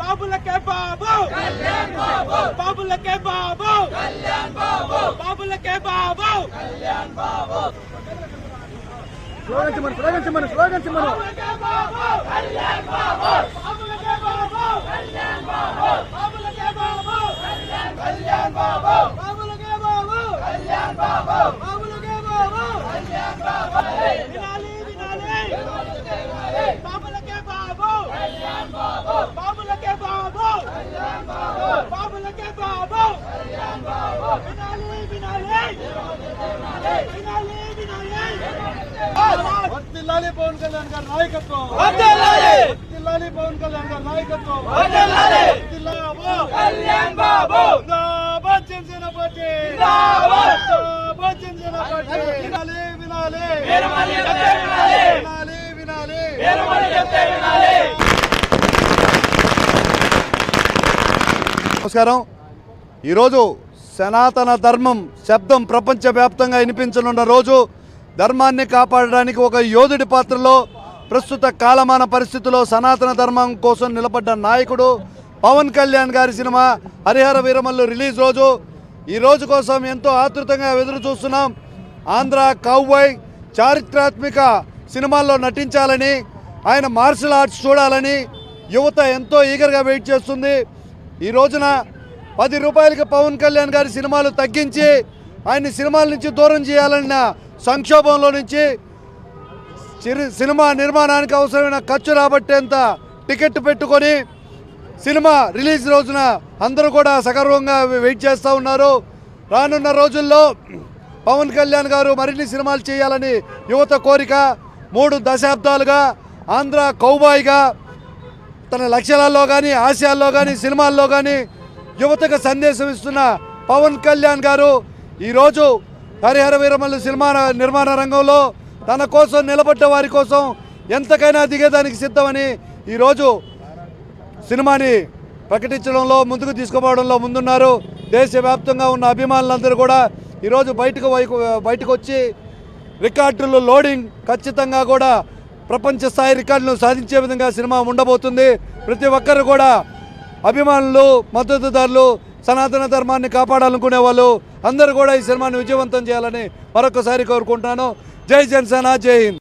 బాబులకే బాబు! బాబులకే బాబు! బాబు! బాబులకే బాబు. బాబులకే బాబు. ఇమ్మను స్లోగన్స్ ఇమ్మను స్లోగన్స్ ఇమ్మను బాబులకే బాబు. బాబులకే బాబు. బాబులకే బాబు. కళ్యాణ్ బాబు. బాబులకే బాబు. కళ్యాణ్ బాబు. బాబులకే బాబు. కళ్యాణ్ బాబు వినాలి వినాలి బాబులకే బాబు కళ్యాణ్ బాబు బాబులకే బాబు కళ్యాణ్ బాబు బాబులకే బాబు కళ్యాణ్ బాబు వినాలి వినాలి వినాలి వినాలి పవన్ కళ్యాణ్ గారి నాయకత్వం. పవన్ కళ్యాణ్ గారి నాయకత్వం! కళ్యాణ్ బాబు! జనసేన పార్టీ! జనసేన పార్టీ! వినాలి వినాలి! నమస్కారం. ఈరోజు సనాతన ధర్మం శబ్దం ప్రపంచవ్యాప్తంగా వినిపించనున్న రోజు ధర్మాన్ని కాపాడడానికి ఒక యోధుడి పాత్రలో ప్రస్తుత కాలమాన పరిస్థితుల్లో సనాతన ధర్మం కోసం నిలబడ్డ నాయకుడు పవన్ కళ్యాణ్ గారి సినిమా హరిహర వీరమల్లు రిలీజ్ రోజు. ఈ రోజు కోసం ఎంతో ఆతృతంగా ఎదురు చూస్తున్నాం. ఆంధ్ర కౌబాయ్ చారిత్రాత్మక సినిమాల్లో నటించాలని ఆయన మార్షల్ ఆర్ట్స్ చూడాలని యువత ఎంతో ఈగర్గా వెయిట్ చేస్తుంది. ఈ రోజున పది రూపాయలకి పవన్ కళ్యాణ్ గారి సినిమాలు తగ్గించి ఆయన్ని సినిమాల నుంచి దూరం చేయాలన్న సంక్షోభంలో నుంచి సినిమా నిర్మాణానికి అవసరమైన ఖర్చు రాబట్టేంత టికెట్ పెట్టుకొని సినిమా రిలీజ్ రోజున అందరూ కూడా సగర్వంగా వెయిట్ చేస్తూ ఉన్నారు. రానున్న రోజుల్లో పవన్ కళ్యాణ్ గారు మరిన్ని సినిమాలు చేయాలని యువత కోరిక. మూడు దశాబ్దాలుగా ఆంధ్ర కౌబాయిగా తన లక్ష్యాలలో కానీ ఆశయాల్లో కానీ సినిమాల్లో కానీ యువతకు సందేశం ఇస్తున్న పవన్ కళ్యాణ్ గారు ఈరోజు హరిహర వీరమల్లు సినిమా నిర్మాణ రంగంలో తన కోసం నిలబడ్డ వారి కోసం ఎంతకైనా దిగేదానికి సిద్ధమని ఈరోజు సినిమాని ప్రకటించడంలో ముందుకు తీసుకుపోవడంలో ముందున్నారు. దేశవ్యాప్తంగా ఉన్న అభిమానులందరూ కూడా ఈరోజు బయటకు వైపు బయటకు వచ్చి రికార్డులు లోడింగ్ ఖచ్చితంగా కూడా ప్రపంచ స్థాయి రికార్డులను సాధించే విధంగా సినిమా ఉండబోతుంది. ప్రతి ఒక్కరు కూడా అభిమానులు మద్దతుదారులు సనాతన ధర్మాన్ని కాపాడాలనుకునే వాళ్ళు అందరూ కూడా ఈ సినిమాని విజయవంతం చేయాలని మరొకసారి కోరుకుంటున్నాను. జై జనసేన జై హింద్.